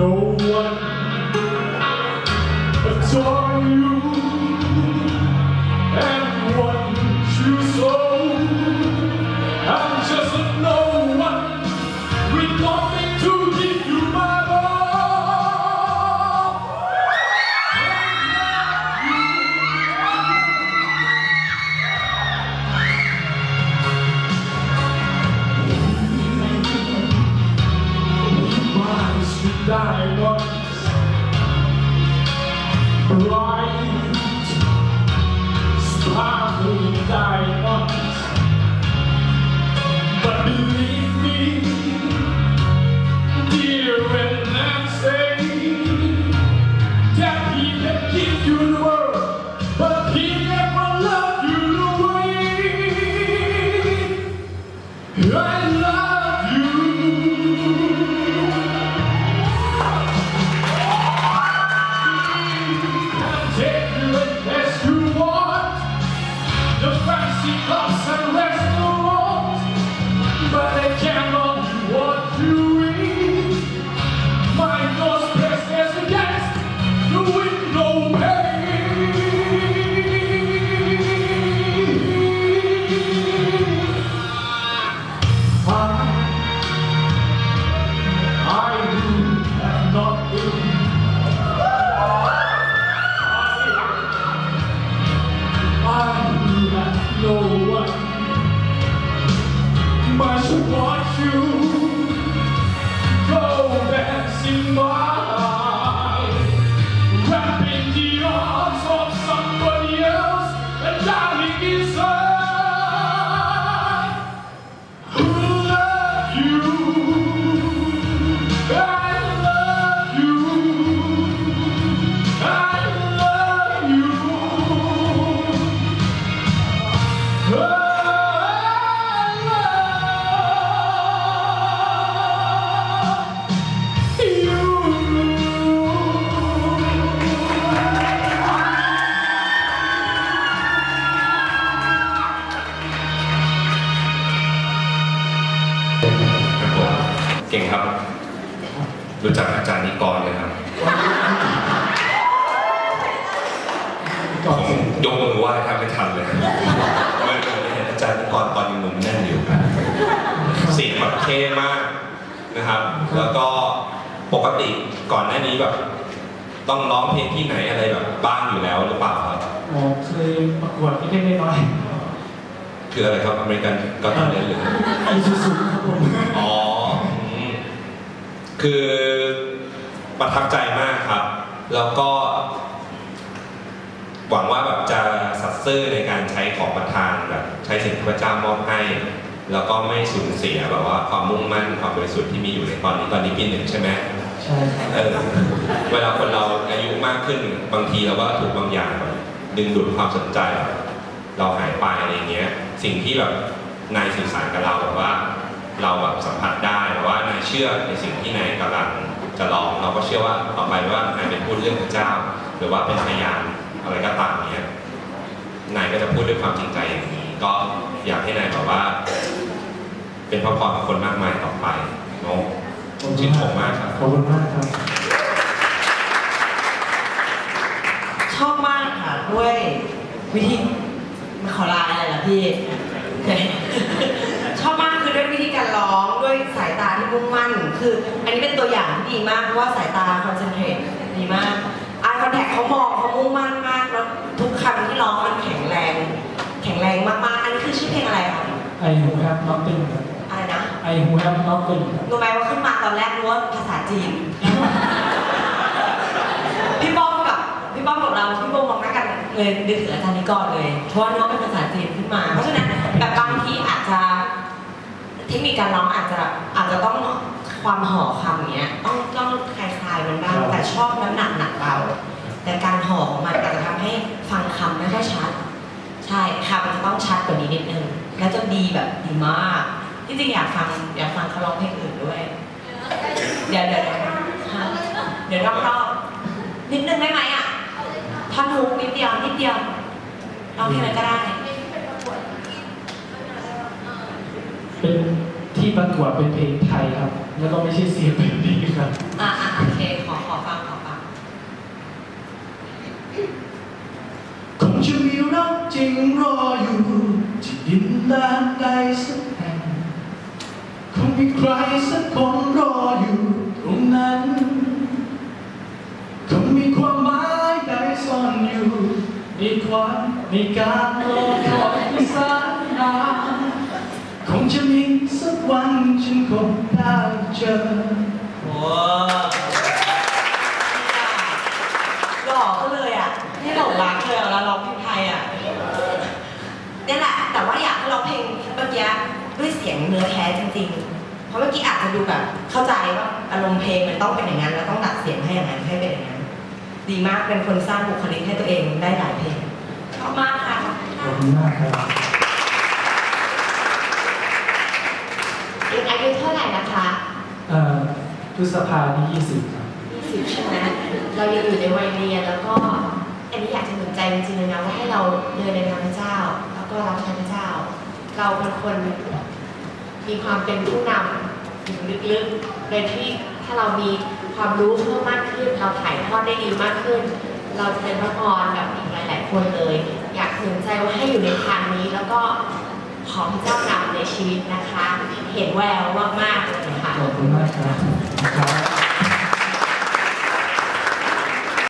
no one but you and what you sow. I'm just a no one with nothing to give you my. Right, stop me, die, เก่งครับ รู้จักอาจารย์นิกรเลยครับ ผมยกมือไหว้แทบไม่ทันเลยเมื่อเคยเห็นอาจารย์นิกรตอนยังหนุ่มแน่นอยู่ครับเสียงแบบเท่มากนะครับ แล้วก็ปกติก่อนหน้านี้แบบ ต้องร้องเพลงที่ไหนอะไรแบบบ้างอยู่แล้วหรือเปล่าครับอ๋อเคยประกวดเล็กๆน้อยคืออะไรครับอเมริกันก็ตอนเล่นหรือๆอีซูซูครับผมอ๋ออืม คือประทับใจมากครับ แล้วก็ หวังว่าแบบจะสัตย์ซื่อในการใช้ของประทานแบบใช้สิ่งที่พระเจ้ามอบให้ แล้วก็ไม่สูญเสียแบบว่าความมุ่งมั่นความบริสุทธิ์ที่มีอยู่ในตอนนี้ตอนนี้ปีหนึ่งใช่ไหมใช่ครับเออเวลาคนเราอายุมากขึ้นบางทีเราก็ถูกบางอย่างแบบดึงดูดความสนใจ เราหายไปอะไรเงี้ย สิ่งที่แบบนายสื่อสารกับเราแบบว่า เราแบบสัมผัสได้หรือว่านายเชื่อในสิ่งที่นายกำลังจะลองเราก็เชื่อว่าต่อไปว่านายเป็นพูดเรื่องพระเจ้า หรือว่าเป็นพยานอะไรก็ตามเนี้ยนายก็จะพูดด้วยความจริงใจอย่างนี้ ก็อยากให้นายแบบว่า เป็นพระพรกับคนมากมายต่อไปเนาะชื่นชมมากครับขอบคุณมากครับชอบมากค่ะด้วยวิธีมาขอลาอะไรล่ะพี่ มุ่งมั่น คืออันนี้เป็นตัวอย่างที่ดีมากเพราะว่าสายตาคอนเซนเทรตดีมากอาคอนแทคเขามองเขามุ่งมั่นมากแล้วทุกคำที่ร้องมันแข็งแรง แข็งแรงมากๆ อันนี้คือชื่อเพลงอะไรคะไอฮูแฮปน็อกติงครับอะไรนะไอฮูแฮปน็อกติงครับรู้ไหมว่าขึ้นมาตอนแรกรู้ว่าภาษาจีน พี่ป้อมกับพี่ป้อมกับเราพี่โบมองหน้ากันเลยนึกถึงอาจารย์นิกรเลยเพราะว่าน้องเป็นภาษาจีนขึ้นมา เพราะฉะนั้นแบบบางทีอาจจะ เทคนิคการร้องอาจจะอาจจะต้องความห่อคำอย่างเงี้ยต้องต้องคลายๆมันบ้างแต่ชอบน้ำหนักหนักเบาแต่การห่อของมันอาจจะทำให้ฟังคำไม่ค่อยชัด ใช่ค่ะมันจะต้องชัดกว่านี้นิดนึงแล้วจะดีแบบดีมากที่จริงอยากฟังอยากฟังเขาร้องเพลงอื่นด้วย เดี๋ยวเดี๋ยวเดี๋ยวฮะเดี๋ยวรอบๆนิดนึงได้ไหมอะท่อนฮุกนิดเดียวนิดเดียวร้องเพลงอะไรก็ได้ เป็นที่ ประกวดเป็นเพลงไทยครับ แล้วก็ไม่ใช่เสียงแบบนี้ครับ อะอะโอเค ขอขอฟังขอฟังคงจะมีรักจริงรออยู่ที่ดินแดนใดสักแห่งคงมีใครสักคนรออยู่ตรงนั้นคงมีความหมายใดซ่อนอยู่ในความในการรอคอยที่แสนนานคง จะมีสักวันฉันคงได้เจอว้าวหล่อก็เลยอะนี่หลงรักเลยอะแล้วร้องเพลงไทยอะเนี่ยแหละ แต่ว่าอยากให้ร้องเพลงเมื่อกี้ด้วยเสียงเนื้อแท้จริงๆ เพราะเมื่อกี้อาจจะดูแบบเข้าใจว่าอารมณ์เพลงมันต้องเป็นอย่างนั้นแล้วต้องดัดเสียงให้อย่างนั้นให้เป็นอย่างนั้น ดีมากเป็นคนสร้างบุคลิกให้ตัวเองได้หลายเพลงชอบมากค่ะขอบคุณมากครับ ยังอายุเท่าไหร่นะคะ เอ่อ พฤษภาที่20ครับ20ใช่ไหมเรายังอยู่ในวัยเรียนแล้วก็อันนี้อยากจะหนุนใจจริงๆเลยนะว่าให้เราเดินในทางพระเจ้า แล้วก็รักทางพระเจ้า เราเป็นคนมีความเป็นผู้นำอยู่ลึกๆโดยที่ถ้าเรามีความรู้เพิ่มมากขึ้น เราถ่ายทอดได้ดีมากขึ้น เราจะเป็นพระพรกับอีกหลาย ๆ คนเลย อยากหนุนใจว่าให้อยู่ในทางนี้แล้วก็ขอพระเจ้านำในชีวิตนะคะ เห็นแววมากๆเลยค่ะขอบคุณมากครับ ครับ